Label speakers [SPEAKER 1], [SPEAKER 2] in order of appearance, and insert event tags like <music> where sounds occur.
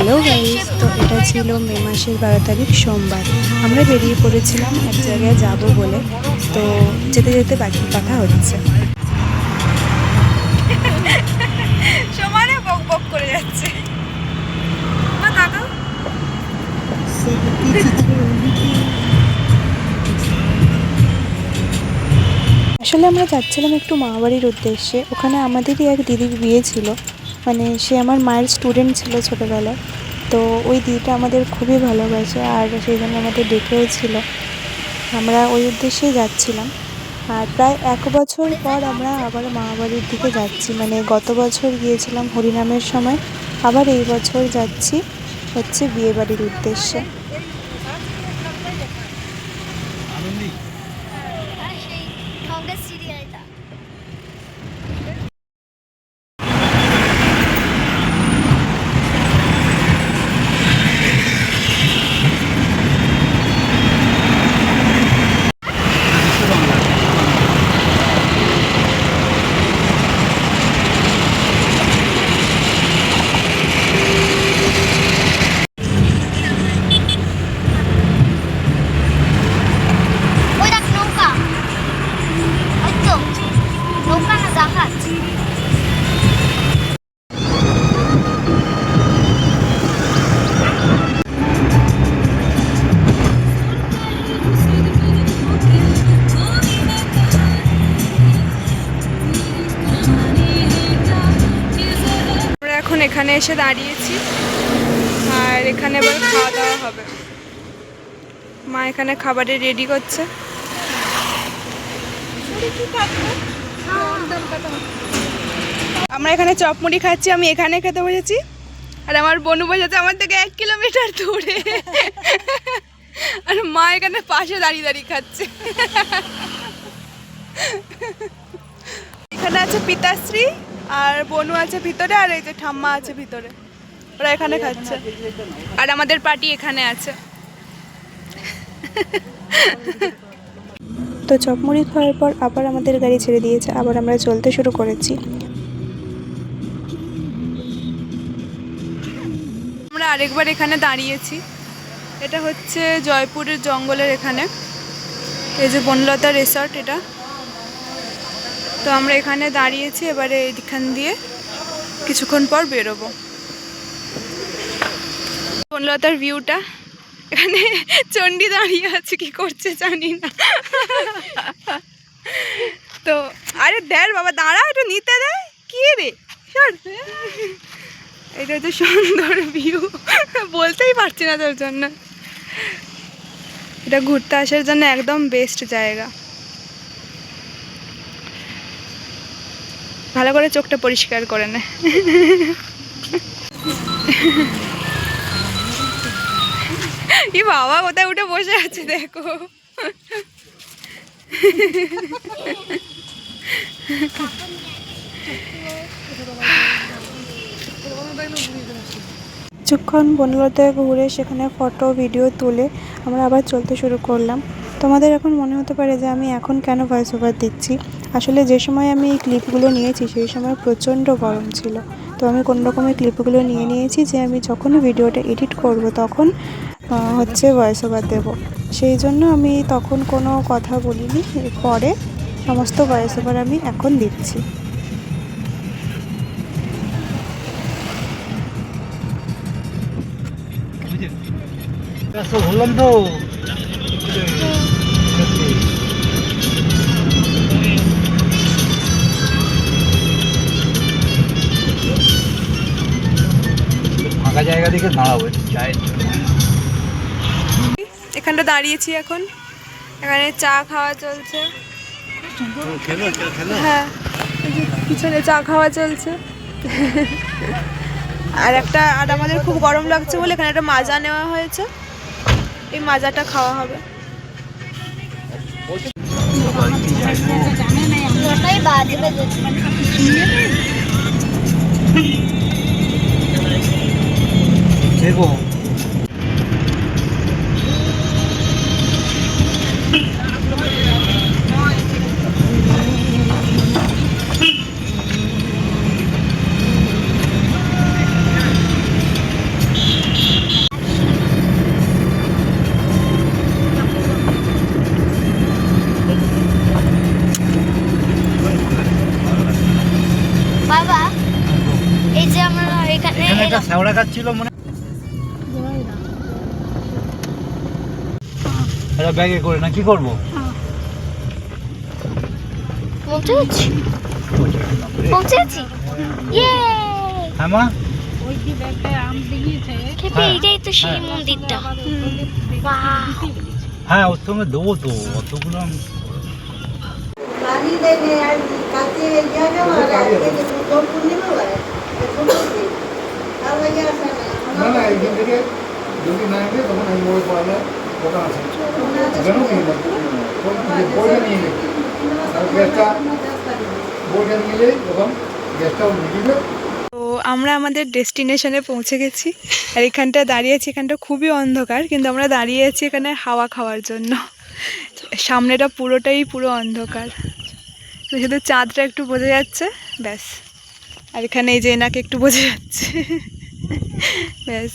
[SPEAKER 1] Hello guys তো এটা ছিল মে মাসের বারো তারিখ সোমবার। আমরা বেরিয়ে পড়েছিলাম এক জায়গায় যাব বলে তো যেতে যেতে বাকি কথা হচ্ছে।
[SPEAKER 2] সমানে বক বক করে যাচ্ছে। মা কাকা
[SPEAKER 1] আসলে আমরা যাচ্ছিলাম একটু মামাবাড়ির উদ্দেশ্যে। ওখানে আমাদেরই এক দিদির বিয়ে ছিল। মানে সে আমার মায়ের স্টুডেন্ট ছিল ছোটোবেলায়। তো ওই দিদিটা আমাদের খুবই ভালোবাসে আর সেই জন্য আমাদের ডেকেও ছিল। আমরা ওই উদ্দেশ্যেই যাচ্ছিলাম। আর প্রায় এক বছর পর আমরা আবার মামাবাড়ির দিকে যাচ্ছি। মানে গত বছর গিয়েছিলাম হরিনামের সময়, আবার এই বছর যাচ্ছি হচ্ছে বিয়েবাড়ির উদ্দেশ্যে।
[SPEAKER 2] এখন এখানে এসে দাঁড়িয়েছি, আর এখানে এবার খাওয়া দাওয়া হবে। মা এখানে খাবারে রেডি করছে। আমরা এখানে চপ মুড়ি খাচ্ছি, আমি এখানে খেতে বসেছি। আর আমার বনু বসেছে আমার থেকে এক কিলোমিটার দূরে। আর মা এখানে পাশে দাঁড়িয়ে দাঁড়িয়ে খাচ্ছে। এখানে আছে পিতাশ্রী, আর বনু আছে ভিতরে, আর এই যে ঠাম্মা আছে ভিতরে। ওরা এখানে খাচ্ছে। আর আমাদের পার্টি এখানে আছে।
[SPEAKER 1] তো চপমুড়ি খাওয়ার পর আবার আমাদের গাড়ি ছেড়ে দিয়েছে, আবার আমরা চলতে শুরু করেছি।
[SPEAKER 2] আমরা আরেকবার এখানে দাঁড়িয়েছি। এটা হচ্ছে জয়পুরের জঙ্গলের এখানে। এই যে বনলতা রিসর্ট এটা। তো আমরা এখানে দাঁড়িয়েছি, এবারে এইখান দিয়ে কিছুক্ষণ পর বেরোবো। বনলতার ভিউটা এখানে চণ্ডী দাঁড়িয়ে আছে, কি করছে জানি না। তো, আরে দেখ বাবা, দাঁড়া, একটু নিতে দেয় কি রে? এটা হচ্ছে সুন্দর ভিউ বলতেই পারছি না তোর জন্য। এটা ঘুরতে আসার জন্য একদম বেস্ট জায়গা। ভালো করে চোখটা পরিষ্কার করে নে। ই বাবা কোথায় উঠে বসে আছে দেখো।
[SPEAKER 1] কিছুক্ষণ বনলতায় ঘুরে সেখানে ফটো, ভিডিও তুলে আমরা আবার চলতে শুরু করলাম। তোমাদের এখন মনে হতে পারে যে আমি এখন কেন ভয়েস ওভার দিচ্ছি? আসলে যে সময় আমি এই ক্লিপগুলো নিয়েছি, সেই সময় প্রচণ্ড গরম ছিল। তো আমি কোনো রকমের ক্লিপগুলো নিয়ে নিয়েছি যে আমি যখন ভিডিওটা এডিট করব তখন হচ্ছে ভয়েস ওভার দেবো। সেই জন্য আমি তখন কোনো কথা বলিনি। পরে সমস্ত ভয়েস ওভার আমি এখন দিচ্ছি।
[SPEAKER 3] বললাম ফাঁকা জায়গা দেখে দাঁড়াবো জন্য
[SPEAKER 2] এখানটা দাঁড়িয়েছি এখন। এখানে চা খাওয়া চলছে। হ্যাঁ পিছনে চা খাওয়া চলছে। আর একটা, আর আমাদের খুব গরম লাগছে বলে এখানে একটা মাজা নেওয়া হয়েছে। এই মাজাটা খাওয়া হবে।
[SPEAKER 4] ওটাই
[SPEAKER 3] দেখো শ্যাওড়া গাছ ছিল মনে এটা ব্যাগে করে না কি করব?
[SPEAKER 4] ইয়ে
[SPEAKER 3] হ্যাঁ মা? হ্যাঁ,
[SPEAKER 4] এটাই তো সেই
[SPEAKER 3] হ্যাঁ।
[SPEAKER 4] মন্দিরটা। বাহ
[SPEAKER 3] হ্যাঁ ওর সঙ্গে দেবো তো অতগুলো আমি
[SPEAKER 5] কাছে জায়গা পূর্ণিমা হয় তার লাগে আসে
[SPEAKER 6] না না একদিন থেকে যদি না আসে তখন আমি মোড়ে পড়ালে দোকান আছে। বইটা নিয়ে নেবে গ্যাসটা, বইটা যাই তখন গ্যাসটাও নিয়ে
[SPEAKER 2] আমরা আমাদের ডেস্টিনেশনে পৌঁছে গেছি। আর এখানটা দাঁড়িয়ে আছি, এখানটা খুবই অন্ধকার, কিন্তু আমরা দাঁড়িয়ে আছি এখানে হাওয়া খাওয়ার জন্য। সামনেটা পুরোটাই পুরো অন্ধকার। শুধু চাঁদটা একটু বোঝা যাচ্ছে, ব্যাস। আর এখানে এই যে এনাকে একটু বোঝা যাচ্ছে। <laughs> ব্যাস